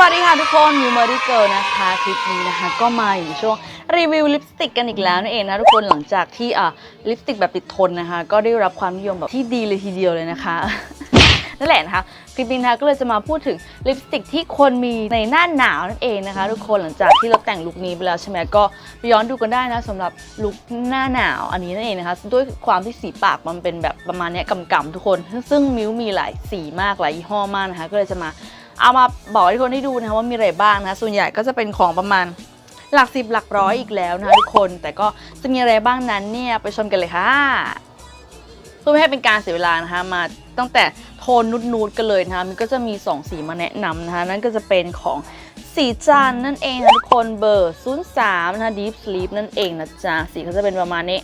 วัสดีค่ะทุกคนมิวเมอรี่เกิลนะคะ คลิปนี้นะคะ ก็มาอยู่ช่วงรีวิวลิปสติกกันอีกแล้วนั่นเองนะทุกคนหลังจากที่อะลิปสติกแบบติดทนนะคะ ก็ได้รับความนิยมแบบที่ดีเลยทีเดียวเลยนะคะ นั่นแหละนะคะคลิปนี้นะคะก็เลยจะมาพูดถึงลิปสติกที่ควรมีในหน้าหนาวนั่นเองนะคะ ทุกคนหลังจากที่เราแต่งลุคนี้ไปแล้วใช่ไหมก็ไปย้อนดูกันได้นะสำหรับลุคหน้าหนาวอันนี้นั่นเองนะคะ ด้วยความที่สีปากมันเป็นแบบประมาณนี้กำๆทุกคน ซึ่งมิวมีหลายสีมากหลายยี่ห้อมากนะคะ ก็เลยจะมา เอามาบอกให้คนได้ดูนะคะว่ามีอะไรบ้างนะคะส่วนใหญ่ก็จะเป็นของประมาณหลักสิบหลักร้อยอีกแล้วนะคะทุกคน แต่ก็จะมีอะไรบ้างนั้นเนี่ยไปชมกันเลยค่ะเพื่อไม่ให้เป็นการเสียเวลานะคะมาตั้งแต่โทนนูดๆกันเลยนะคะมันก็จะมี 2 สีมาแนะนำนะคะนั่นก็จะเป็นของสีจันนั่นเองนะทุกคนเบอร์03นะคะ Deep Sleep นั่นเองนะจ๊ะสีก็จะเป็นประมาณนี้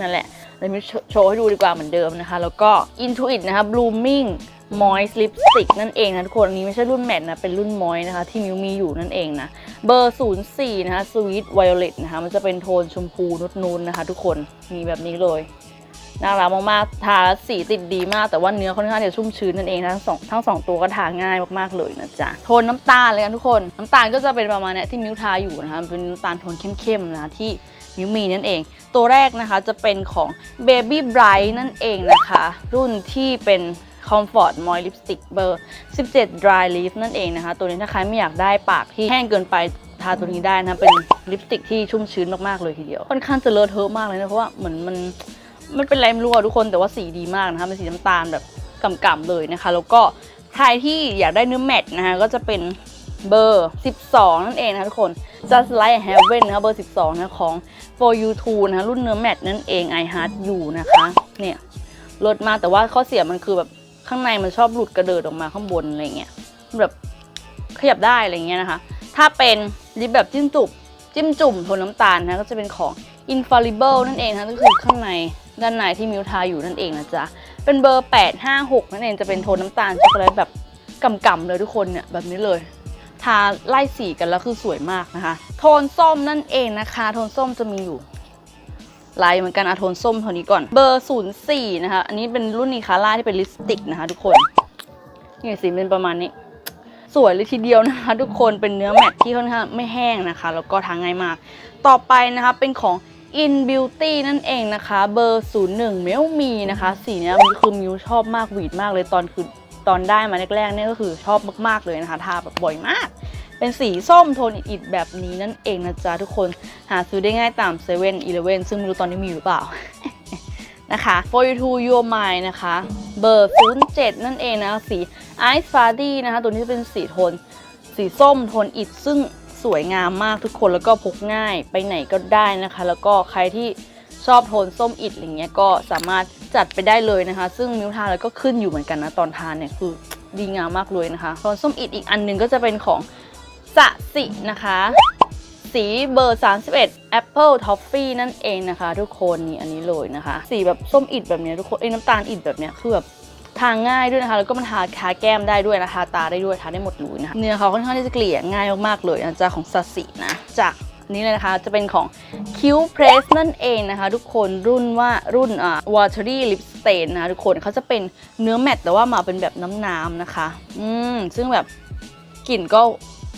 นั่นแหละเดี๋ยวมิโชว์ให้ดูดีกว่าเหมือนเดิมนะคะ แล้วก็ Intuit นะคะ Blooming Moist Lipstick นั่นเองนะทุกคน อันนี้ไม่ใช่รุ่นแมทนะ เป็นรุ่น Moist นะคะ ที่มิวมีอยู่นั่นเองนะ เบอร์ 04 นะคะ Sweet Violet นะคะ มันจะเป็นโทนชมพูนุดๆนะคะ ทุกคน มีแบบนี้เลย น่ารักมากๆ ทาแล้วสีติดดีมาก แต่ว่าเนื้อค่อนข้างจะชุ่มชื้นนั่นเอง ทั้งสองทั้งสองตัวก็ทาง่ายมากๆเลยนะจ๊ะ โทนน้ำตาลเลยกันทุกคน น้ำตาลก็จะเป็นประมาณเนี้ยที่มิวทาอยู่นะคะ เป็นน้ำตาลโทนเข้มๆนะที่มิวมีนั่นเอง ตัวแรกนะคะจะเป็นของ Baby Bright นั่นเองนะคะ รุ่นที่เป็น Comfort Moist Lipstick เบอร์ 17 Dry Leaf นั่นเองนะคะ ตัวนี้ถ้าใครไม่อยากได้ปากที่แห้งเกินไปทาตัวนี้ได้นะ เป็นลิปสติกที่ชุ่มชื้นมาก ๆ เลยทีเดียว ค่อนข้างจะเลอะเทอะมากเลยนะ เพราะว่าเหมือนมันไม่เป็นไรไม่รู้อะทุกคนแต่ว่าสีดีมากนะคะเป็นสีน้ำตาลแบบกำๆเลยนะคะ แล้วก็ใครที่อยากได้เนื้อแมตต์นะคะก็จะเป็นเบอร์ 12 นั่นเองนะคะทุกคน Just Like Heaven นะคะเบอร์ 12 นะของ For You Too นะคะรุ่นเนื้อแมตต์นั่นเอง I Heart You นะคะ เนี่ยลดมากแต่ว่าข้อเสียมันคือแบบ ข้างในมันชอบหลุดกระเดิดออกมาข้างบนอะไรเงี้ยแบบขยับได้อะไรเงี้ยนะคะ ถ้าเป็นลิปแบบจิ้มจุ่มจิ้มจุ่มโทนน้ำตาลนะก็จะเป็นของ Infallible นั่นเองนะคะก็คือข้างในด้านในที่มิวทาอยู่นั่นเองนะจ๊ะเป็นเบอร์ 856 นั่นเองจะเป็นโทนน้ำตาลช็อกโกแลตแบบกำๆเลยทุกคนเนี่ยแบบนี้เลยทาไล่สีกันแล้วคือสวยมากนะคะ โทนส้มนั่นเองนะคะ โทนส้มจะมีอยู่ ลายเหมือนกันอะโทนส้มโทนนี้ก่อน เบอร์ 04 นะคะ อันนี้เป็นรุ่นนีคาร่าที่เป็นลิปสติกนะคะ ทุกคน นี่สีเป็นประมาณนี้ สวยเลยทีเดียวนะคะ ทุกคน เป็นเนื้อแมตที่ค่อนข้างไม่แห้งนะคะ แล้วก็ทาง่ายมาก ต่อไปนะคะเป็นของ In Beauty นั่นเองนะคะ เบอร์ 01 เมลมีนะคะ สีนี้มันคือมิวชอบมากหวีดมากเลยตอนคือตอนได้มาแรกๆเนี่ยก็คือชอบมากๆเลยนะคะ ทาแบบบ่อยมาก เป็นสีส้มโทนอิดๆแบบนี้นั่นเองนะจ๊ะทุกคนหาซื้อได้ง่ายตาม7 e เ e ่ e อซึ่งไม่รู้ตอนนี้มีหรือเปล่านะคะ For You to Your Mind นะคะเบอร์07นั่นเองนะสี Ice f a d y นะคะ ตัวนี้จะเป็นสีโทน สีส้มโทนอิดซึ่งสวยงามมากทุกคนแล้วก็พกง่ายไปไหนก็ได้นะคะ แล้วก็ใครที่ชอบโทนส้มอิดอะไรเงี้ยก็สามารถจัดไปได้เลยนะคะ ซึ่งมิวทาแล้วก็ขึ้นอยู่เหมือนกันนะตอนทานเนี่ยคือดีงามมากเลยนะคะโทนส้มอิดอีกอันหนึงก็จะเป็นของ สะสินะคะ สีเบอร์ 31 Apple Toffee นั่นเองนะคะ ทุกคนนี่อันนี้เลยนะคะ สีแบบส้มอิดแบบเนี้ยทุกคนเอ้น้ำตาลอิดแบบเนี้ยคือแบบทาง่ายด้วยนะคะ แล้วก็มันทาทาแก้มได้ด้วยนะคะตาได้ด้วยทาได้หมดเลยนะคะเนื้อเขาค่อนข้างที่จะเกลี่ยง่ายมากๆเลยนะจ๊ะของสสินะจากนี้เลยนะคะจะเป็นของ Q Press นั่นเองนะคะ ทุกคนรุ่นว่ารุ่นอ่า Watery Lip Stain นะคะทุกคนเขาจะเป็นเนื้อแมตต์แต่ว่ามาเป็นแบบน้ำๆนะคะ อืมซึ่งแบบกลิ่นก็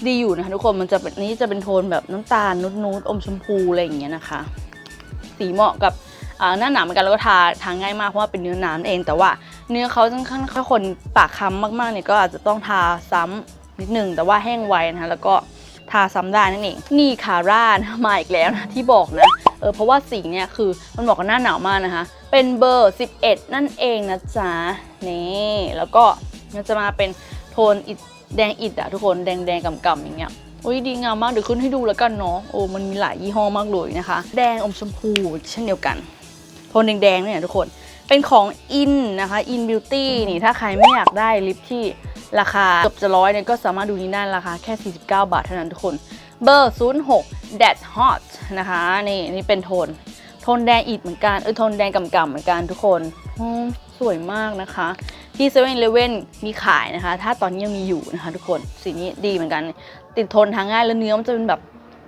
ดีอยู่นะคะทุกคนมันจะเป็นนี้จะเป็นโทนแบบน้ำตาลนุดๆอมชมพูอะไรอย่างเงี้ยนะคะ สีเหมาะกับหน้าหนาวเหมือนกันแล้วก็ทาทาง่ายมากเพราะว่าเป็นเนื้อน้ำเอง แต่ว่าเนื้อเขาค่อนข้างถ้าคนปากค้ำมากๆเนี่ยก็อาจจะต้องทาซ้ำนิดนึงแต่ว่าแห้งไวนะคะแล้วก็ทาซ้ำได้นั่นเองนี่คาร่ามาอีกแล้วนะที่บอกนะเออเพราะว่าสีเนี่ยคือมันบอกกับหน้าหนาวมากนะคะ เป็นเบอร์ 11 นั่นเองนะจ๊ะนี่แล้วก็มันจะมาเป็นโทนอิ แดงอิฐอะทุกคนแดงแดงๆกำๆอย่างเงี้ยอุ้ยดีงามมากเดี๋ยวขึ้นให้ดูแล้วกันเนาะโอ้มันมีหลายยี่ห้อมากเลยนะคะ แดงอมชมพูเช่นเดียวกันโทนแดงๆเนี่ยทุกคนเป็นของ In นนะคะ In Beauty นี่ถ้าใครไม่อยากได้ลิปที่ราคาเกือบจะร้อยเนี่ยก็สามารถดูนี้ได้ราคาแค่ 49 บาทเท่านั้นทุกคนเบอร์ 06 That Hot นะคะนี่นี่เป็นโทน โทนแดงอิดเหมือนกันเออโทนแดงกำๆเหมือนกันทุกคนอืมสวยมากนะคะ ที่เซเว่นเลเว่นมีขายนะคะ ถ้าตอนนี้ยังมีอยู่นะคะ ทุกคนสีนี้ดีเหมือนกัน ติดทนทางง่ายแล้วเนื้อมันจะเป็นแบบ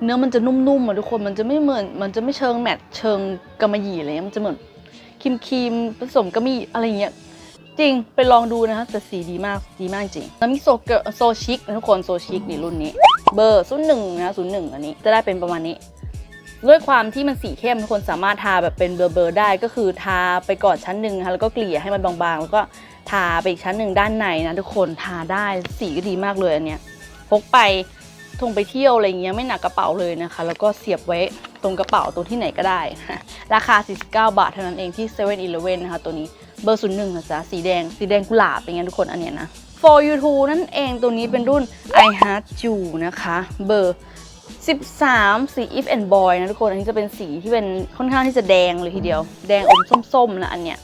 เนื้อมันจะนุ่มๆอะทุกคนมันจะไม่เหมือนมันจะไม่เชิงแมทเชิงกำมะหยี่อะไรเงี้ยมันจะเหมือนครีมครีมๆผสมกะหมี่อะไรเงี้ยจริงไปลองดูนะคะแต่สีดีมากดีมากจริงแล้วมีโซเกโซชิกนะทุกคนโซชิกนี่รุ่นนี้ เบอร์ศูนย์หนึ่งนะศูนย์หนึ่งอันนี้จะได้เป็นประมาณนี้ ด้วยความที่มันสีเข้มทุกคนสามารถทาแบบเป็นเบอร์เบอร์ๆได้ก็คือทาไปก่อนชั้นหนึ่งนะคะแล้วก็เกลี่ยให้มันบางๆ แล้วก็ ทาไปอีกชั้นหนึ่งด้านในนะทุกคนทาได้สีก็ดีมากเลยอันเนี้ยพกไปทงไปเที่ยวอะไรเงี้ยไม่หนักกระเป๋าเลยนะคะ แล้วก็เสียบไว้ตรงกระเป๋าตรงที่ไหนก็ได้ ราคา 49 บาทเท่านั้นเองที่7 e เ e ่ e อนะคะ ตัวนี้เบอร์01นย์หนึ่งะสีแดงสีแดงกุหลาบอย่างเงี้ยทุกคนอันเนี้ยนะ for you t o นั่นเองตัวนี้เป็นรุ่น I Heart You นะคะ เบอร์ 13 สี if and boy นะทุกคน อันนี้จะเป็นสีที่เป็นค่อนข้างที่จะแดงเลยทีเดียว แดงอมส้มๆนะอันเนี้ย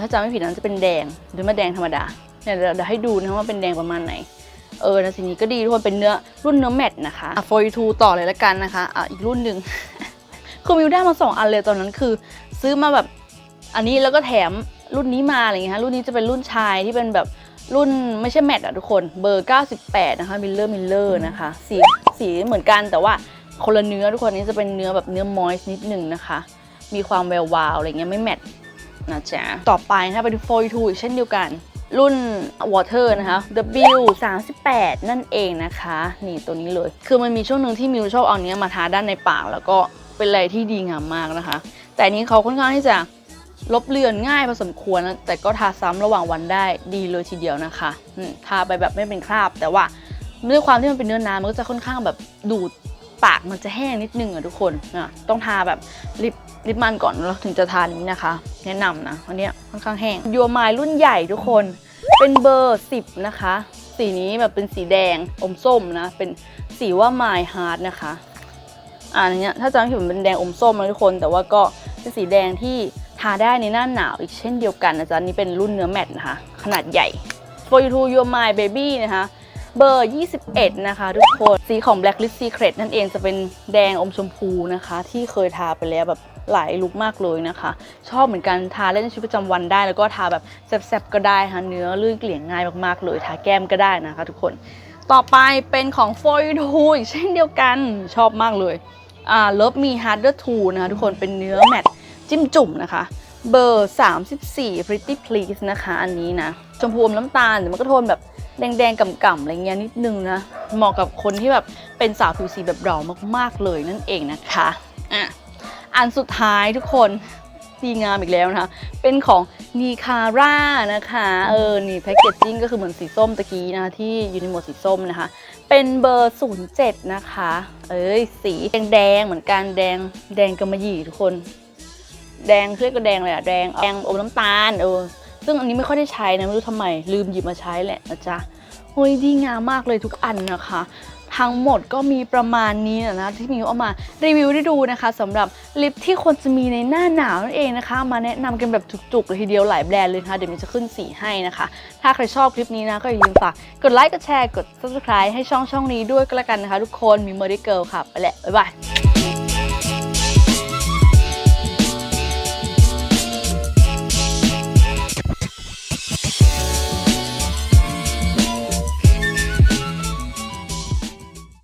ถ้าจำไม่ผิดนั้นจะเป็นแดงหรือไม่แดงธรรมดาเนี่ยเดี๋ยวให้ดูนะว่าเป็นแดงประมาณไหนเออนะสีนี้ก็ดีทุกคนเป็นเนื้อรุ่นเนื้อแมตต์นะคะอะ for you t o ต่อเลยละกันนะคะอะอีกรุ่นหนึ่งคือมิวได้มาสองอันเลยตอนนั้นคือ ซื้อมาแบบอันนี้แล้วก็แถมรุ่นนี้มาอะไรอย่างเงี้ยฮะรุ่นนี้จะเป็นรุ่นชายที่เป็นแบบรุ่นไม่ใช่แมตต์อะทุกคนเบอร์ 98 นะคะมิลเลอร์มิลเลอร์นะคะสีสีเหมือนกันแต่ว่าคนละเนื้อทุกคนนี้จะเป็นเนื้อแบบเนื้อมอยส์นิดหนึ่งนะคะ มีความแวววาวอะไรเงี้ยไม่แมตต์ นะจ๊ะ ต่อไปนะคะเป็นโฟยทูอีกเช่นเดียวกัน รุ่น Water นะคะ W 38 นั่นเองนะคะ นี่ตัวนี้เลย คือมันมีช่วงหนึ่งที่มิวชอบเอาเนี้ยมาทาด้านในปากแล้วก็เป็นอะไรที่ดีงามมากนะคะ แต่นี้เขาค่อนข้างที่จะลบเลือนง่ายพอสมควรนะแต่ก็ทาซ้ำระหว่างวันได้ดีเลยทีเดียวนะคะทาไปแบบไม่เป็นคราบ แต่ว่าด้วยความที่มันเป็นเนื้อน้ำมันก็จะค่อนข้างแบบดูดปากมันจะแห้งนิดนึงอะทุกคนนะต้องทาแบบลิป ลิปมันก่อนแล้วถึงจะทานี้นะคะ แนะนำนะอันนี้ค่อนข้างแห้งยัวไมล์รุ่นใหญ่ทุกคน เป็นเบอร์ 10 นะคะ สีนี้แบบเป็นสีแดงอมส้มนะ เป็นสีว่า My Heart นะคะอ่าอันเนี้ยถ้าจำไม่ผิดมันเป็นแดงอมส้มนะทุกคน แต่ว่าก็เป็นสีแดงที่ทาได้ในหน้าหนาวอีกเช่นเดียวกันนะจ๊ะนี้เป็นรุ่นเนื้อแมตต์นะคะ ขนาดใหญ่ For you to your my baby นะคะเบอร์ 21 นะคะ ทุกคน สีของ Blacklist Secret นั่นเองจะเป็นแดงอมชมพูนะคะ ที่เคยทาไปแล้วแบบ หลายลุคมากเลยนะคะ ชอบเหมือนกันทาเล่นในชีวิตประจำวันได้ แล้วก็ทาแบบแซบๆก็ได้ค่ะเนื้อลื่นเกลี่ยง่ายมากๆเลยทาแก้มก็ได้นะคะทุกคนต่อไปเป็นของ For You To อีกเช่นเดียวกันชอบมากเลยอ่า Love Me Harder To นะคะทุกคนเป็นเนื้อแมตต์จิ้มจุ่มนะคะเบอร์ 34 Pretty Please นะคะ อันนี้นะ ชมพูอมน้ำตาลแต่มันก็โทนแบบแดงๆก่ำๆอะไรเงี้ยนิดนึงนะ เหมาะกับคนที่แบบเป็นสาวผิวสีแบบเรามากๆเลยนั่นเองนะคะ อันสุดท้ายทุกคนดีงามอีกแล้วนะคะ เป็นของนีคาร่านะคะ เออ นี่แพคเกจจิ้งก็คือเหมือนสีส้มตะกี้นะคะที่อยู่ในหมวดสีส้มนะคะ เป็นเบอร์ 07 นะคะ เอ้ย สีแดงๆเหมือนกันแดงแดงกำมะหยี่ทุกคน แดงเรียกก็แดงเลยอะแดงแดงอมน้ำตาลเออซึ่งอันนี้ไม่ค่อยได้ใช้นะ ไม่รู้ทำไมลืมหยิบมาใช้แหละนะจ๊ะเฮ้ยดีงามมากเลยทุกอันนะคะ ทั้งหมดก็มีประมาณนี้นะที่มิวเอามารีวิวได้ดูนะคะสำหรับลิปที่ควรจะมีในหน้าหนาวนั่นเองนะคะ มาแนะนำกันแบบจุกๆเลยทีเดียวหลายแบรนด์เลยนะคะเดี๋ยวมิวจะขึ้นสีให้นะคะ ถ้าใครชอบคลิปนี้นะก็อย่าลืมฝากกดไลค์กดแชร์กด subscribe ให้ช่องช่องนี้ด้วยก็แล้วกันนะคะ ทุกคนมีเมอร์ดิเกิลค่ะไปแหละบ๊ายบาย